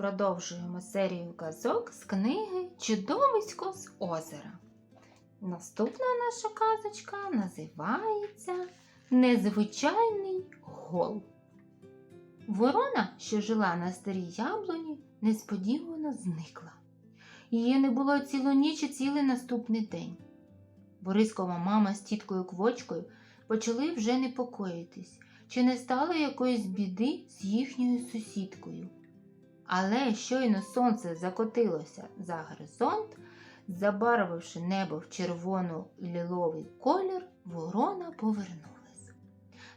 Продовжуємо серію казок з книги Чудовисько з озера. Наступна наша казочка називається Незвичайний гол. Ворона, що жила на старій яблуні, несподівано зникла. Її не було цілу ніч і цілий наступний день. Борискова мама з тіткою квочкою почали вже непокоїтись, чи не стало якоїсь біди з їхньою сусідкою. Але щойно сонце закотилося за горизонт, забарвивши небо в червоно-ліловий колір, ворона повернулась.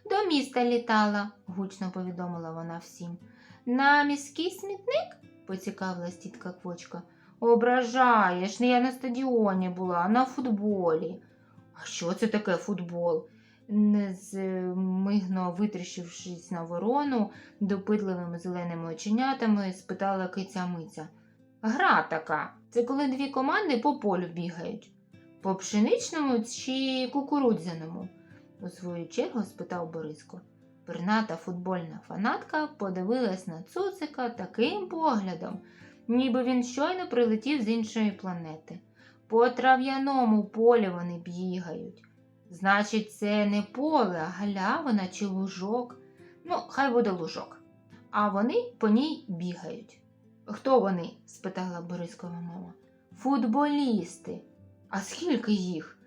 До міста літала, гучно повідомила вона всім. На міський смітник? поцікавилась тітка Квочка. Ображаєш, не я на стадіоні була, а на футболі. А що це таке футбол? Незмигно витріщившись на ворону, допитливими зеленими оченятами спитала киця Миця. Гра така. Це коли дві команди по полю бігають. По пшеничному чи кукурудзяному? у свою чергу спитав Бориско. Перната футбольна фанатка подивилась на цуцика таким поглядом, ніби він щойно прилетів з іншої планети. По трав'яному полі вони бігають. Значить, це не поле, а галявина чи лужок. Ну, хай буде лужок. А вони по ній бігають. Хто вони? спитала Борискова мама. Футболісти. А скільки їх?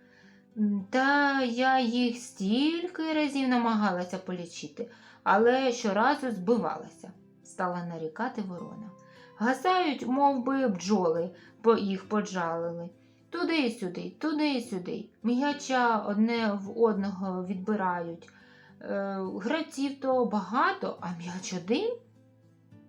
Та я їх стільки разів намагалася полічити, але щоразу збивалася, стала нарікати ворона. Гасають, мов би, бджоли, бо їх поджалили. Туди й сюди, туди й сюди. М'яча одне в одного відбирають. Е, гравців то багато, а м'яч один.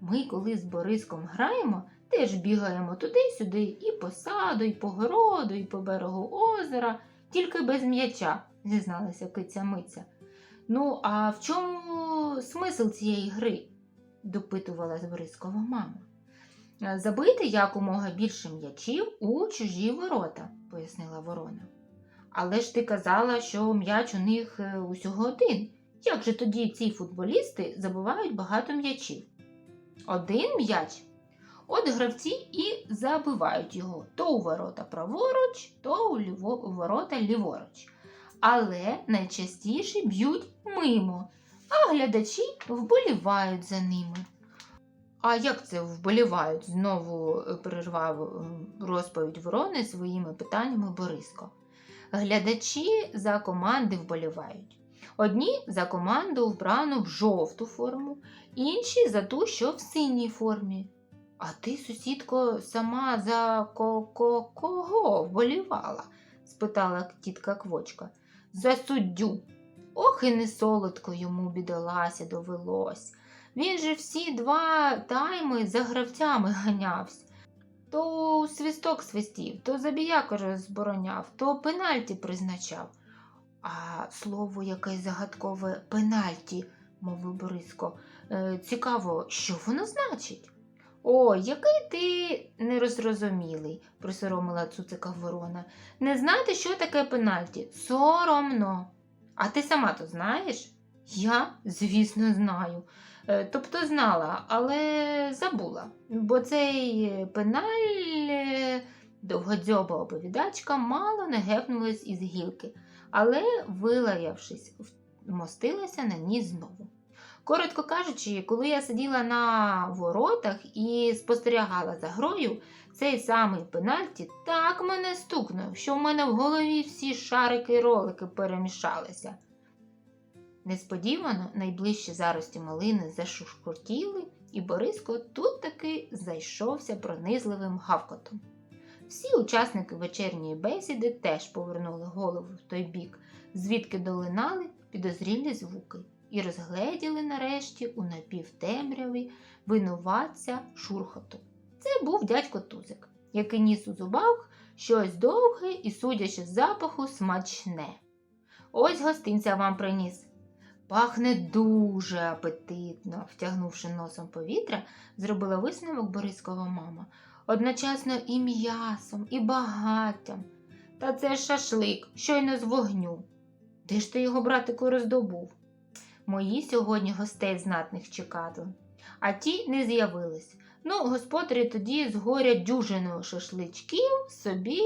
Ми, коли з Бориском граємо, теж бігаємо туди й сюди, і по саду, і по городу, і по берегу озера, тільки без м'яча, зізналася киця Миця. Ну, а в чому смисл цієї гри? допитувалась Борискова мама. «Е, Забити якомога більше м'ячів у чужі ворота, пояснила ворона. Але ж ти казала, що м'яч у них е, усього один. Як же тоді ці футболісти забувають багато м'ячів? Один м'яч. От гравці і забивають його то у ворота праворуч, то у, ліво, ворота ліворуч. Але найчастіше б'ють мимо, а глядачі вболівають за ними. А як це вболівають? знову е, перервав розповідь ворони своїми питаннями Бориско. Глядачі за команди вболівають. Одні за команду вбрану в жовту форму, інші за ту, що в синій формі. А ти, сусідко, сама за ко-ко- кого вболівала? спитала тітка Квочка. За суддю. Ох, і не солодко йому бідолася довелось. Він же всі два тайми за гравцями ганявся. То у свисток свистів, то забіяка розбороняв, то пенальті призначав. А слово яке загадкове пенальті, мовив Бориско. Е, цікаво, що воно значить? Ой, який ти нерозрозумілий, присоромила цуцика ворона. Не знати, що таке пенальті? Соромно. А ти сама то знаєш? Я, звісно, знаю. Е, Тобто знала, але забула. Бо цей пеналь е, довгодзьоба оповідачка мало не гепнулась із гілки, але, вилаявшись, вмостилася на ній знову. Коротко кажучи, коли я сиділа на воротах і спостерігала за грою, цей самий пенальті так мене стукнув, що в мене в голові всі шарики і ролики перемішалися. Несподівано найближчі зарості малини зашушкотіли, і Бориско тут таки зайшовся пронизливим гавкотом. Всі учасники вечірньої бесіди теж повернули голову в той бік, звідки долинали підозрілі звуки, і розгледіли нарешті у напівтемряві винуватця шурхоту. Це був дядько Тузик, який ніс у зубах щось довге і, судячи з запаху, смачне. Ось гостинця вам приніс. Пахне дуже апетитно, втягнувши носом повітря, зробила висновок Борискова мама. Одночасно і м'ясом, і багаттям. Та це шашлик, щойно з вогню. Де ж ти його, братику, роздобув? Мої сьогодні гостей знатних чекали, а ті не з'явились. Ну, господарі тоді з горя дюжину шашличків собі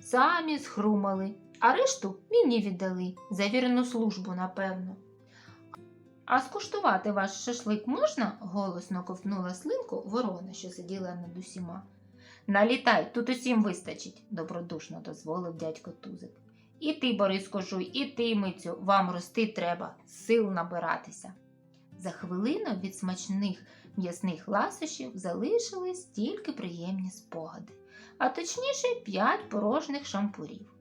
самі схрумали, а решту мені віддали за вірну службу, напевно. А скуштувати ваш шашлик можна? голосно ковтнула слинку ворона, що сиділа над усіма. Налітай, тут усім вистачить, добродушно дозволив дядько Тузик. І ти, Бориско Жуй, і ти, Мицю, вам рости треба, сил набиратися. За хвилину від смачних м'ясних ласощів залишились тільки приємні спогади, а точніше п'ять порожніх шампурів.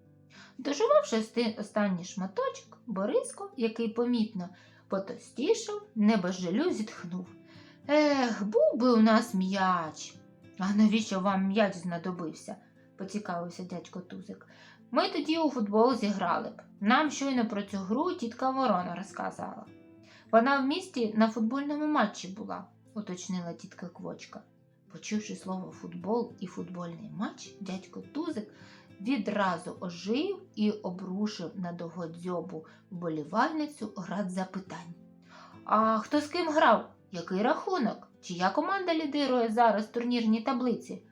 Дожувавши останній шматочок, Бориско, який помітно потостішав, не без жалю зітхнув. Ех, був би у нас м'яч. А навіщо вам м'яч знадобився? поцікавився дядько Тузик. Ми тоді у футбол зіграли б. Нам щойно про цю гру тітка Ворона розказала. Вона в місті на футбольному матчі була, уточнила тітка Квочка. Почувши слово футбол і футбольний матч, дядько Тузик відразу ожив і обрушив на довгодзьобу вболівальницю град запитань. А хто з ким грав? Який рахунок? Чия команда лідирує зараз в турнірній таблиці?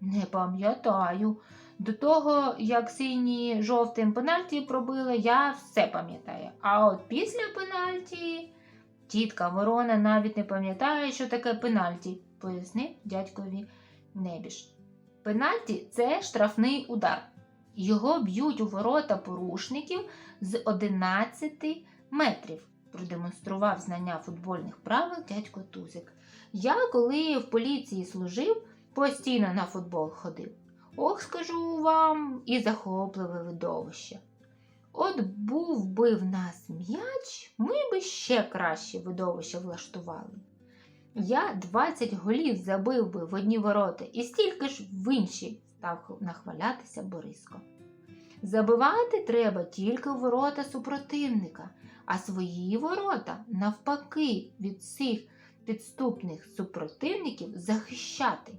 Не пам'ятаю. До того, як сині жовтим пенальті пробили, я все пам'ятаю. А от після пенальті тітка Ворона навіть не пам'ятає, що таке пенальті, пояснив дядькові Небіж. Пенальті це штрафний удар. Його б'ють у ворота порушників з 11 метрів, продемонстрував знання футбольних правил дядько Тузик. Я, коли в поліції служив, постійно на футбол ходив. Ох, скажу вам, і захопливе видовище. От був би в нас м'яч, ми би ще краще видовище влаштували. Я 20 голів забив би в одні ворота і стільки ж в інші, став нахвалятися Бориско. Забивати треба тільки ворота супротивника, а свої ворота, навпаки, від цих підступних супротивників захищати.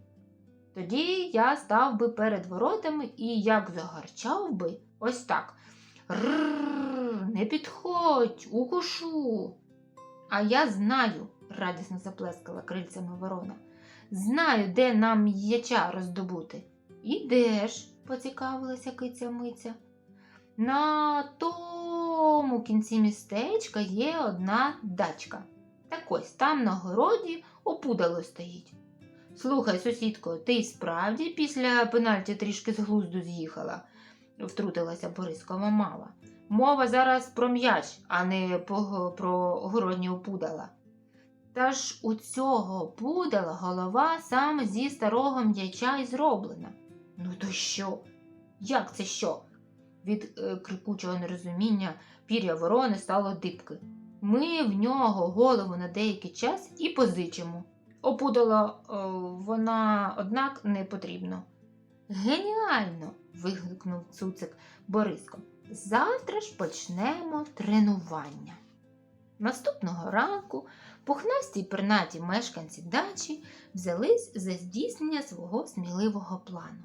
Тоді я став би перед воротами і як загарчав би ось так. Рррр, не підходь, укушу. А я знаю, радісно заплескала крильцями ворона. Знаю, де нам м'яча роздобути. І ж? поцікавилася киця Миця. На тому кінці містечка є одна дачка. Так ось там на городі опудало стоїть. Слухай, сусідко, ти й справді після пенальті трішки з глузду з'їхала, втрутилася Борискова мама. Мова зараз про м'яч, а не про городні опудала. Та ж у цього пудала голова саме зі старого м'яча й зроблена. Ну то що? Як це що? Від е, крикучого нерозуміння пір'я ворони стало дибки. Ми в нього голову на деякий час і позичимо. Опудала е, вона, однак, не потрібно. Геніально. вигукнув цуцик Бориско. Завтра ж почнемо тренування. Наступного ранку пухнасті й пернаті мешканці дачі взялись за здійснення свого сміливого плану.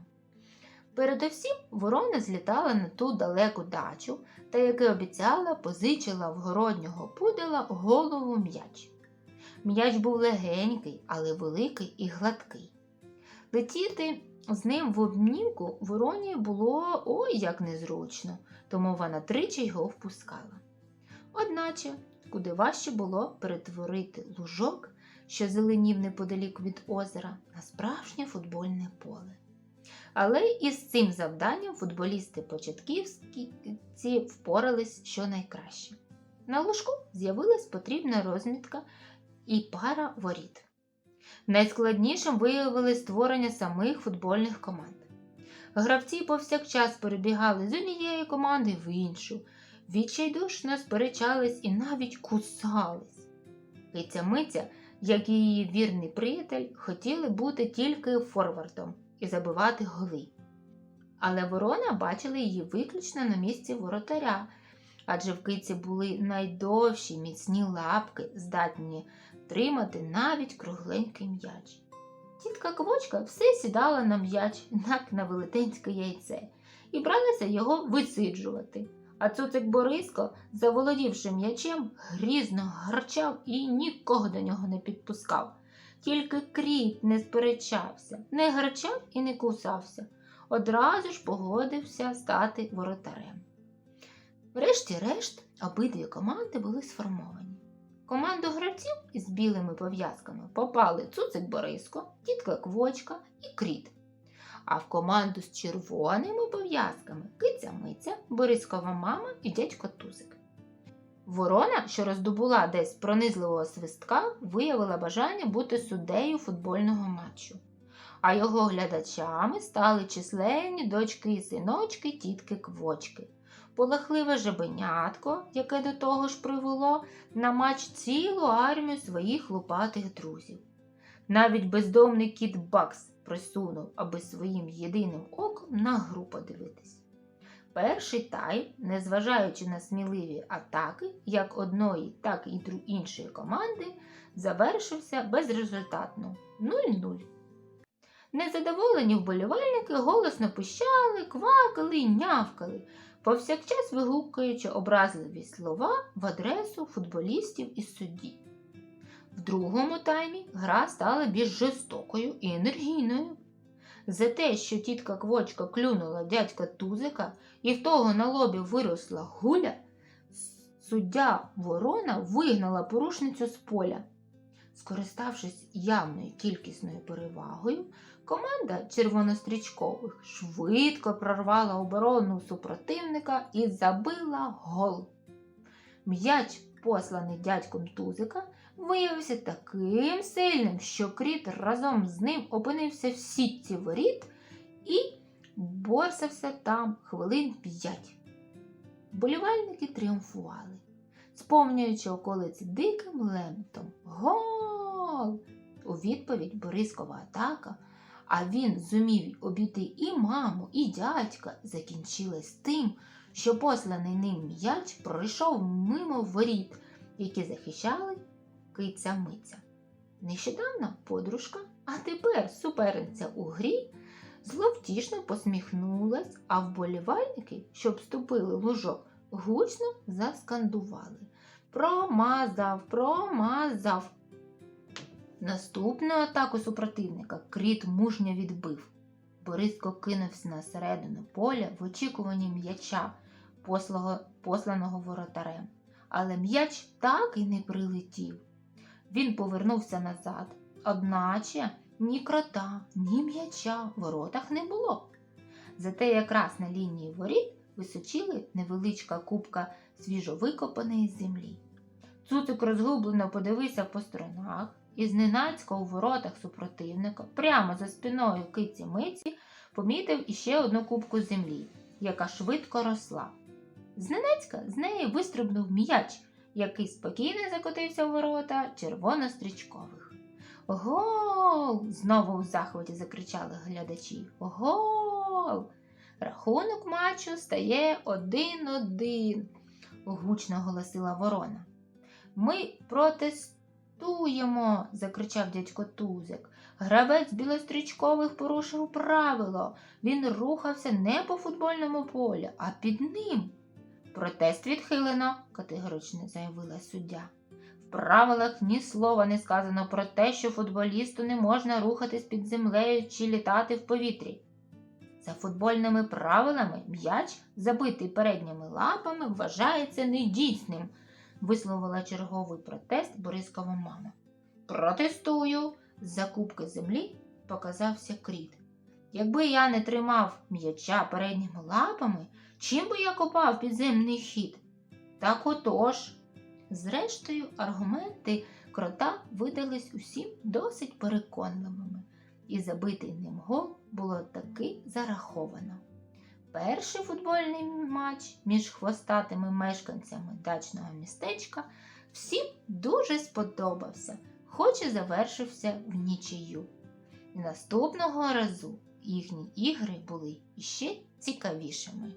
Передовсім ворона злітала на ту далеку дачу та, як і обіцяла, позичила в городнього пудела голову м'яч. М'яч був легенький, але великий і гладкий. Летіти з ним в обнімку вороні було ой як незручно, тому вона тричі його впускала. Одначе, куди важче було перетворити лужок, що зеленів неподалік від озера, на справжнє футбольне поле. Але із цим завданням футболісти початківські впорались щонайкраще. На лужку з'явилась потрібна розмітка і пара воріт. Найскладнішим виявили створення самих футбольних команд. Гравці повсякчас перебігали з однієї команди в іншу, відчайдушно сперечались і навіть кусались. Киця Миця, як і її вірний приятель, хотіли бути тільки форвардом і забивати голи. Але ворона бачила її виключно на місці воротаря, адже в киці були найдовші міцні лапки, здатні тримати навіть кругленький м'яч. Тітка Квочка все сідала на м'яч, як на велетенське яйце, і бралася його висиджувати. А цуцик Бориско, заволодівши м'ячем, грізно гарчав і нікого до нього не підпускав. Тільки кріт не сперечався, не гарчав і не кусався. Одразу ж погодився стати воротарем. Врешті-решт, обидві команди були сформовані. Команду гравців із білими пов'язками попали Цуцик Бориско, тітка Квочка і Кріт. А в команду з червоними пов'язками Киця Миця, Борискова мама і дядько Тузик. Ворона, що роздобула десь пронизливого свистка, виявила бажання бути суддею футбольного матчу. А його глядачами стали численні дочки і синочки тітки Квочки. Полахливе жабенятко, яке до того ж привело на матч цілу армію своїх лупатих друзів. Навіть бездомний кіт Бакс присунув, аби своїм єдиним оком на гру подивитись. Перший тайм, незважаючи на сміливі атаки як одної, так і іншої команди, завершився безрезультатно 0-0. Незадоволені вболівальники голосно пищали, квакали й нявкали, повсякчас вигукуючи образливі слова в адресу футболістів і судді. В другому таймі гра стала більш жорстокою і енергійною. За те, що тітка Квочка клюнула дядька Тузика і в того на лобі виросла гуля, суддя Ворона вигнала порушницю з поля. Скориставшись явною кількісною перевагою, команда червонострічкових швидко прорвала оборону супротивника і забила гол. М'яч, посланий дядьком Тузика, виявився таким сильним, що кріт разом з ним опинився в сітці воріт і борсався там хвилин п'ять. Болівальники тріумфували, сповнюючи околиці диким лемтом. Гол! У відповідь Борискова атака, а він зумів обійти і маму, і дядька, закінчилась тим, що посланий ним м'яч пройшов мимо воріт, які захищали киця Миця. Нещодавно подружка, а тепер суперниця у грі, зловтішно посміхнулась, а вболівальники, що вступили лужок, гучно заскандували. Промазав, промазав. Наступну атаку супротивника кріт мужньо відбив. Бориско кинувся на середину поля в очікуванні м'яча, посланого воротарем. Але м'яч так і не прилетів. Він повернувся назад, одначе ні крота, ні м'яча в воротах не було. Зате якраз на лінії воріт височили невеличка кубка свіжовикопаної землі. Цуцик розгублено подивився по сторонах і зненацька у воротах супротивника, прямо за спиною киці миці, помітив іще одну кубку землі, яка швидко росла. Зненацька з неї вистрибнув м'яч, який спокійно закотився в ворота червонострічкових. Гол! знову в захваті закричали глядачі. Гол! Рахунок матчу стає один-один, гучно оголосила ворона. Ми протестуємо, закричав дядько Тузик. Гравець білострічкових порушив правило. Він рухався не по футбольному полі, а під ним. Протест відхилено, категорично заявила суддя. В правилах ні слова не сказано про те, що футболісту не можна рухатись під землею чи літати в повітрі. За футбольними правилами м'яч, забитий передніми лапами, вважається недійсним, висловила черговий протест Борискова мама. Протестую. З-за кубки землі показався кріт. Якби я не тримав м'яча передніми лапами, чим би я копав підземний хід? Так отож. Зрештою, аргументи крота видались усім досить переконливими, і забитий ним гол було таки зараховано. Перший футбольний матч між хвостатими мешканцями дачного містечка всім дуже сподобався, хоч і завершився в нічию. І наступного разу їхні ігри були іще цікавішими.